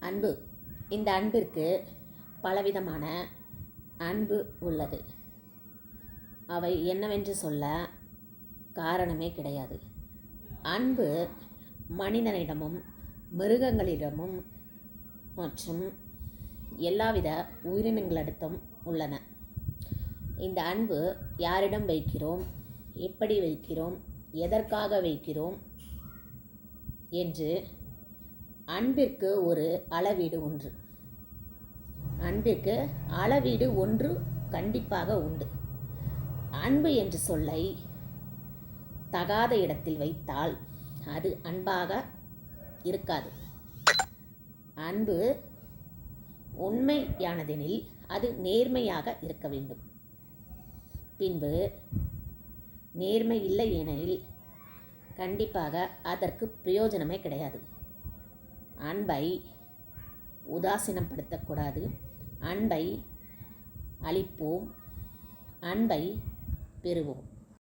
அன்பு. இந்த அன்பிற்கு பலவிதமான அன்பு உள்ளது. அவை என்னவென்று சொல்ல காரணமே கிடையாது. அன்பு மனிதனிடமும் மிருகங்களிடமும் மற்றும் எல்லாவித உயிரினங்களிடத்தும் உள்ளன. இந்த அன்பு யாரிடம் வைக்கிறோம் எப்படி வைக்கிறோம் எதற்காக வைக்கிறோம் என்று அன்பிற்கு ஒரு அளவீடு ஒன்று. அன்பிற்கு அளவீடு ஒன்று கண்டிப்பாக உண்டு. அன்பு என்று சொல்லை தகாத இடத்தில் வைத்தால் அது அன்பாக இருக்காது. அன்பு உண்மையானதெனில் அது நேர்மையாக இருக்க வேண்டும். பின்பு நேர்மை இல்லை எனில் கண்டிப்பாக அதற்கு பிரயோஜனமே கிடையாது. அன்பை உதாசீனப்படுத்தக்கூடாது. அன்பை அளிப்போம் அன்பை பெறுவோம்.